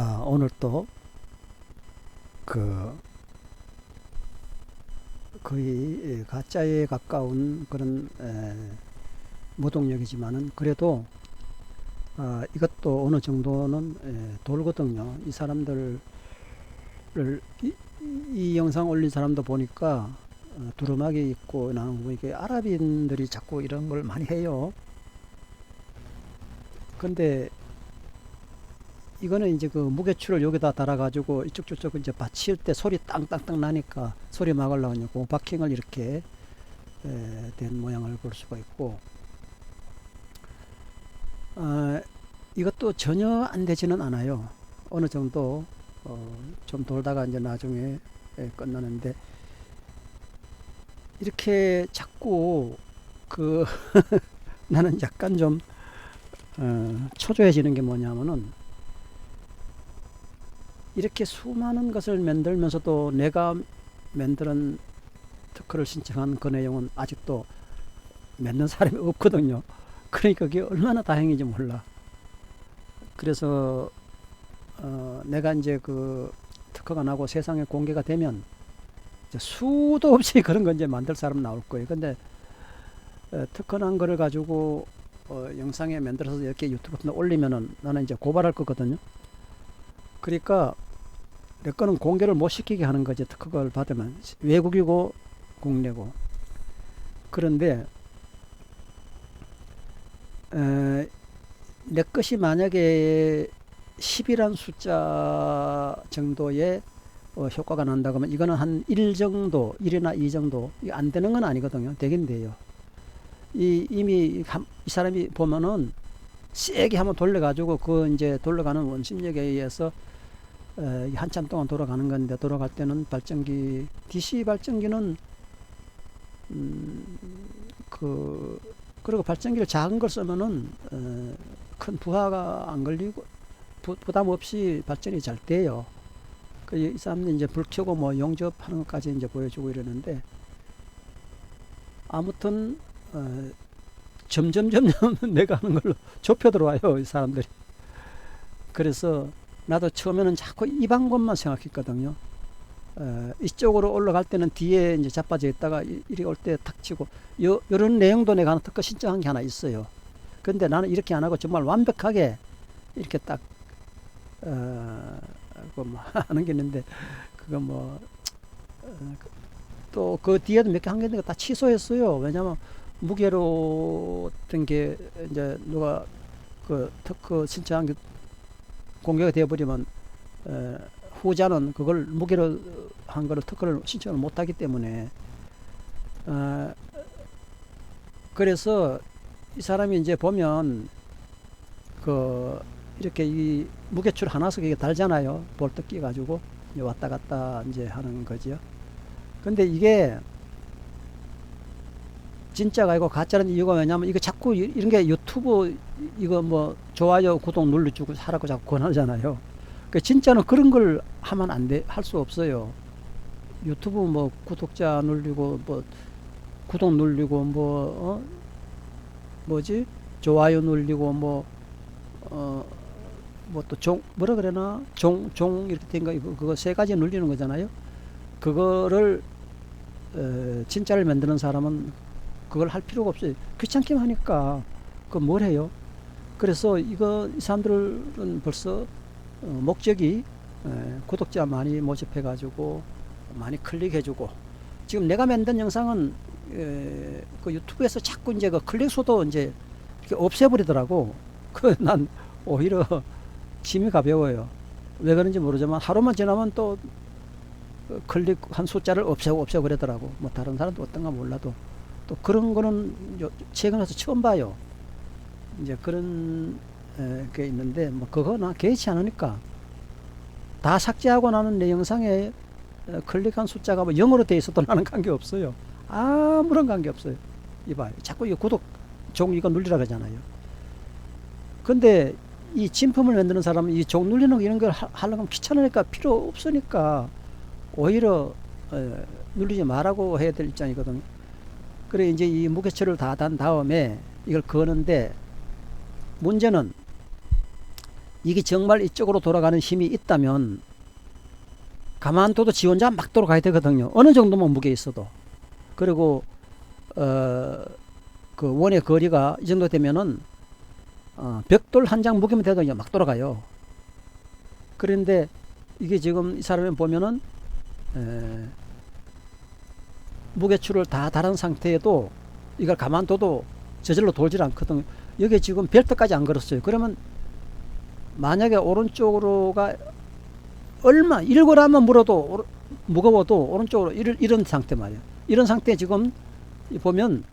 아, 오늘 또 그 거의 예, 가짜에 가까운 그런 에, 무동력이지만은 그래도 아, 이것도 어느 정도는 에, 돌거든요. 이 사람들을 이, 이 영상 올린 사람도 보니까 어, 두루마기 나오는 거 이게 아랍인들이 자꾸 이런 걸 많이 해요. 근데 이거는 이제 그 무게추를 여기다 달아가지고 이쪽 저쪽 이제 받칠 때 소리 땅땅땅 나니까 소리 막으려고 이제 그 바킹을 이렇게 에, 된 모양을 볼 수가 있고 아, 이것도 전혀 안 되지는 않아요. 어느 정도 어, 좀 돌다가 이제 나중에 에, 끝나는데 이렇게 자꾸 그 나는 약간 좀 어, 초조해지는 게 뭐냐면은 이렇게 수많은 것을 만들면서 도 내가 만드는 특허를 신청한 그 내용은 아직도 맺는 사람이 없거든요. 그러니까 그게 얼마나 다행인지 몰라. 그래서 어, 내가 이제 그 특허가 나고 세상에 공개가 되면 수도 없이 그런 거 이제 만들 사람 나올 거예요. 근데 어, 특허 난 거를 가지고 어, 영상에 만들어서 이렇게 유튜브 같은 데 올리면은 나는 이제 고발할 거거든요. 그러니까 내 거는 공개를 못 시키게 하는 거지. 특허를 받으면. 외국이고 국내고. 그런데 에, 내 것이 만약에 10이란 숫자 정도의 어, 효과가 난다고 하면 이거는 한 1 정도 1이나 2 정도 이게 안 되는 건 아니거든요. 되긴 돼요. 이 이미 한, 이 사람이 보면은 세게 한번 돌려 가지고 그 이제 돌아가는 원심력에 의해서 에, 한참 동안 돌아가는 건데 돌아갈 때는 발전기 DC 발전기는 음, 그 그리고 발전기를 작은 걸 쓰면은 에, 큰 부하가 안 걸리고 부, 부담 없이 발전이 잘 돼요. 그이 사람들 이제 불 켜고 뭐 용접하는 것까지 이제 보여주고 이러는데 아무튼 어, 점점 점점 내가 하는 걸로 좁혀 들어와요 이 사람들이. 그래서 나도 처음에는 자꾸 이 방법만 생각했거든요. 어, 이쪽으로 올라갈 때는 뒤에 이제 자빠져 있다가 이- 이리 올 때 탁 치고 요 요런 내용도 내가 하나 특허 신청한 게 하나 있어요. 근데 나는 이렇게 안 하고 정말 완벽하게 이렇게 딱 어, 그뭐 하는 게 있는데 그거 뭐 또 그 뒤에도 몇 개 한 게 있는데 다 취소했어요. 왜냐면 무게로 어떤 게 이제 누가 그 특허 신청한 게 공개가 되어버리면 에, 후자는 그걸 무게로 한 거를 특허를 신청을 못하기 때문에 어, 그래서 이 사람이 이제 보면 그 이렇게 이 무게추를 하나씩 이게 달잖아요. 볼트 끼 가지고. 왔다 갔다 이제 하는 거죠. 근데 이게 진짜가 아니고 가짜는 이유가 뭐냐면 이거 자꾸 이- 이런 게 유튜브 이거 뭐 좋아요 구독 눌러주고 하라고 자꾸 권하잖아요. 그 진짜는 그런 걸 하면 안 돼 할 수 없어요. 유튜브 뭐 구독자 눌리고 뭐 구독 눌리고 뭐 어? 뭐지? 좋아요 눌리고 뭐 어? 뭐 또 종 뭐라 그래나? 종 종 이렇게 된거 이거 그거 세 가지 눌리는 거잖아요. 그거를 에, 진짜를 만드는 사람은 그걸 할 필요가 없어요. 귀찮기만 하니까 그 뭘 해요? 그래서 이거 이 사람들은 벌써 어, 목적이 에, 구독자 많이 모집해 가지고 많이 클릭해 주고. 지금 내가 만든 영상은 에, 그 유튜브에서 자꾸 이제 그 클릭 수도 이제 이렇게 없애버리더라고. 그 난 오히려 짐이 가벼워요. 왜 그런지 모르지만 하루만 지나면 또그 클릭 한 숫자를 없애고 없애고 그러더라고. 뭐 다른 사람도 어떤가 몰라도 또 그런 거는 요, 최근에 서 처음 봐요 이제 그런 에, 게 있는데 뭐 그거나 개의치 않으니까 다 삭제하고 나는 내 영상에 어, 클릭한 숫자가 뭐 0으로 돼 있어도 나는 관계 없어요. 아무런 관계 없어요. 이봐요. 자꾸 이 구독 종 이거 눌리라 그러잖아요. 근데 이 진품을 만드는 사람은 이 종 눌리는 거 이런 걸 하- 하려면 귀찮으니까 필요 없으니까 오히려 어, 누르지 말라고 해야 될 입장이거든요. 그래 이제 이 무게추를 다 단 다음에 이걸 거는데 문제는 이게 정말 이쪽으로 돌아가는 힘이 있다면 가만둬도 지 혼자 막 돌아가야 되거든요. 어느 정도만 무게 있어도. 그리고 어, 그 원의 거리가 이 정도 되면은 어, 벽돌 한 장 무게만 돼도 이제 막 돌아가요. 그런데 이게 지금 이 사람이 보면은 에, 무게추를 다 다른 상태에도 이걸 가만둬도 저절로 돌질 않거든요. 여기 지금 벨트까지 안 걸었어요. 그러면 만약에 오른쪽으로가 얼마 1g만 물어도 무거워도 오른쪽으로 이런, 이런 상태 말이에요. 이런 상태 지금 이 보면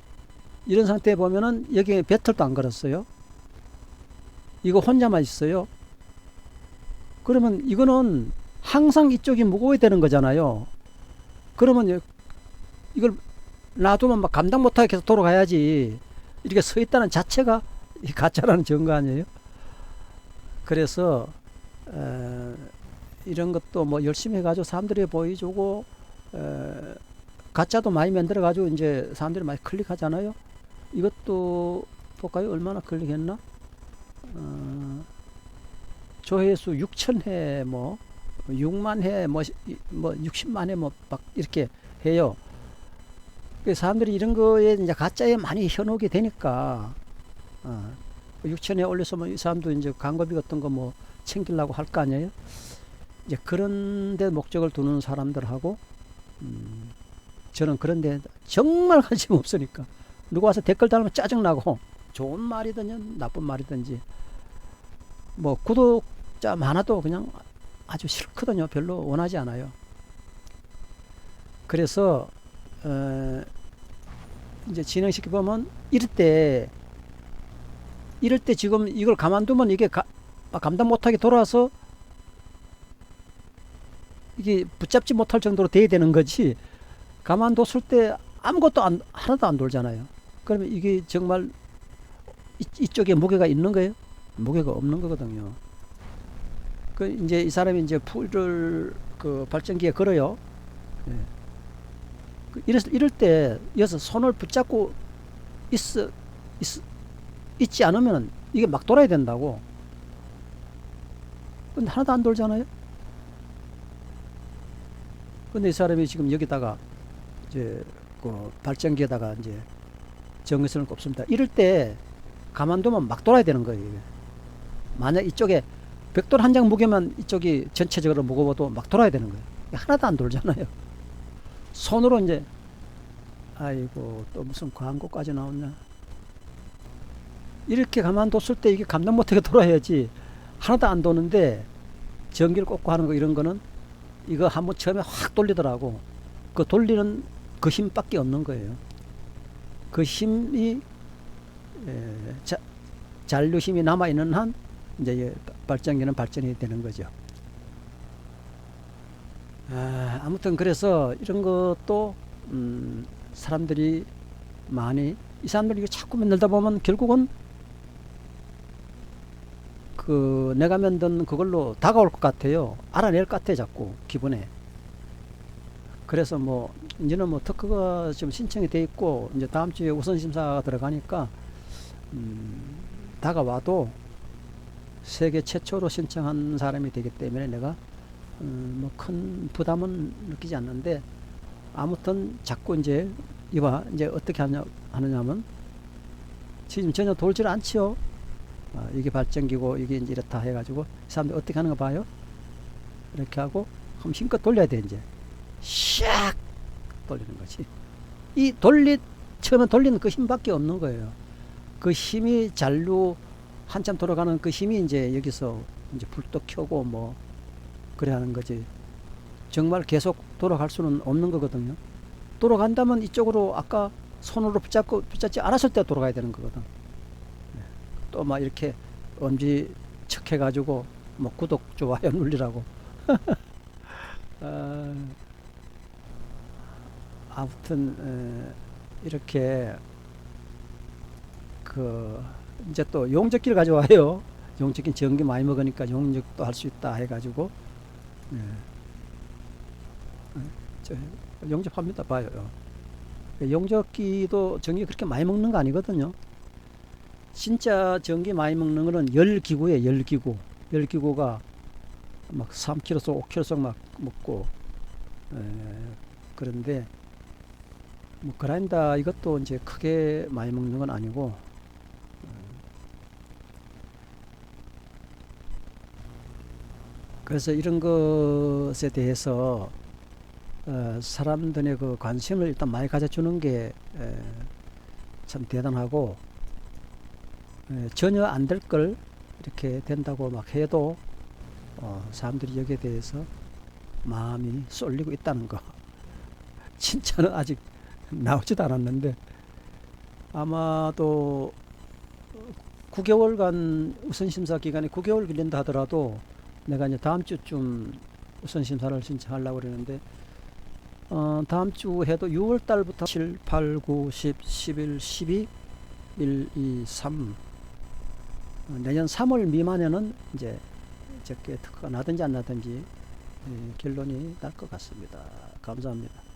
이런 상태에 보면은 여기 배틀도 안 걸었어요. 이거 혼자만 있어요. 그러면 이거는 항상 이쪽이 무거워야 되는 거잖아요. 그러면 여- 이걸 놔두면 막 감당 못하게 계속 돌아가야지. 이렇게 서 있다는 자체가 이 가짜라는 증거 아니에요? 그래서 에, 이런 것도 뭐 열심히 해가지고 사람들이 보여주고 에, 가짜도 많이 만들어가지고 이제 사람들이 많이 클릭하잖아요. 이것도 볼까요? 얼마나 클릭했나? 어, 조회수 6천 회, 뭐 6만 회, 뭐, 뭐 60만 회, 뭐 막 이렇게 해요. 그 사람들이 이런 거에 이제 가짜에 많이 현혹이 되니까 어, 6천 회 올려서면 이 사람도 이제 광고비 같은 거 뭐 챙기려고 할 거 아니에요? 이제 그런데 목적을 두는 사람들하고 음, 저는 그런데 정말 관심 없으니까 누가 와서 댓글 달면 짜증 나고 좋은 말이든지 나쁜 말이든지 뭐 구독자 많아도 그냥 아주 싫거든요. 별로 원하지 않아요. 그래서 어, 이제 진행시켜 보면 이럴 때 이럴 때 지금 이걸 가만두면 이게 가, 아, 감당 못하게 돌아서 이게 붙잡지 못할 정도로 돼야 되는 거지 가만뒀을 때 아무것도 안, 하나도 안 돌잖아요. 그러면 이게 정말 이, 이쪽에 무게가 있는 거예요? 무게가 없는 거거든요. 그 이제 이 사람이 이제 풀을 그 발전기에 걸어요. 예. 그 이럴, 때 여기서 손을 붙잡고 있어, 있, 있지 않으면 이게 막 돌아야 된다고. 근데 하나도 안 돌잖아요. 근데 이 사람이 지금 여기다가 이제 그 발전기에다가 이제 전기선을 꼽습니다. 이럴 때 가만두면 막 돌아야 되는 거예요. 만약 이쪽에 벽돌 한 장 무게만 이쪽이 전체적으로 무거워도 막 돌아야 되는 거예요. 하나도 안 돌잖아요. 손으로 이제 아이고 또 무슨 광고까지 나왔냐. 이렇게 가만뒀을 때 이게 감당 못하게 돌아야지 하나도 안 도는데 전기를 꽂고 하는 거 이런 거는 이거 한번 처음에 확 돌리더라고. 그 돌리는 그 힘밖에 없는 거예요. 그 힘이 에, 자, 잔류 힘이 남아 있는 한 이제 이 발전기는 발전이 되는 거죠. 아, 아무튼 그래서 이런 것도 음, 사람들이 많이 이 사람들이 자꾸 만들다 보면 결국은 그 내가 만든 그걸로 다가올 것 같아요. 알아낼 것 같아 자꾸 기분에. 그래서 뭐 이제는 뭐 특허가 지금 신청이 돼 있고 이제 다음 주에 우선 심사가 들어가니까 음, 다가와도 세계 최초로 신청한 사람이 되기 때문에 내가 음, 뭐 큰 부담은 느끼지 않는데 아무튼 자꾸 이제 이봐 이제 어떻게 하냐 하느냐면 지금 전혀 돌질 않지요. 아, 이게 발전기고 이게 이제 이렇다 해가지고 이 사람들 어떻게 하는 거 봐요. 이렇게 하고 그럼 힘껏 돌려야 돼 이제 샥 돌리는 거지. 이 돌리 처음에 돌리는 그 힘밖에 없는 거예요. 그 힘이 잔류 한참 돌아가는 그 힘이 이제 여기서 이제 불도 켜고 뭐 그래 하는 거지. 정말 계속 돌아갈 수는 없는 거거든요. 돌아간다면 이쪽으로 아까 손으로 붙잡고 붙잡지 않았을 때 돌아가야 되는 거거든. 또 막 이렇게 엄지 척 해가지고 뭐 구독 좋아요 눌리라고. 아, 아무튼 에, 이렇게 그 이제 또 용접기를 가져와요. 용접기 전기 많이 먹으니까 용접도 할 수 있다 해가지고 예. 용접합니다. 봐요. 용접기도 전기 그렇게 많이 먹는 거 아니거든요. 진짜 전기 많이 먹는 거는 열기구예요. 열기구. 열기구가 막 3kg씩 5kg씩 막 먹고 에, 그런데 뭐 그라인더 이것도 이제 크게 많이 먹는 건 아니고 그래서 이런 것에 대해서 어, 사람들의 그 관심을 일단 많이 가져주는 게 참 대단하고 에, 전혀 안 될 걸 이렇게 된다고 막 해도 어, 사람들이 여기에 대해서 마음이 쏠리고 있다는 거. 진짜는 아직 나오지도 않았는데 아마도 9개월간 우선심사 기간이 9개월 걸린다 하더라도 내가 이제 다음 주쯤 우선 심사를 신청하려고 그러는데 어, 다음 주 해도 6월 달부터 7, 8, 9, 10, 11, 12, 1, 2, 3 어, 내년 3월 미만에는 이제 적게 특허가 나든지 안 나든지 예, 결론이 날 것 같습니다. 감사합니다.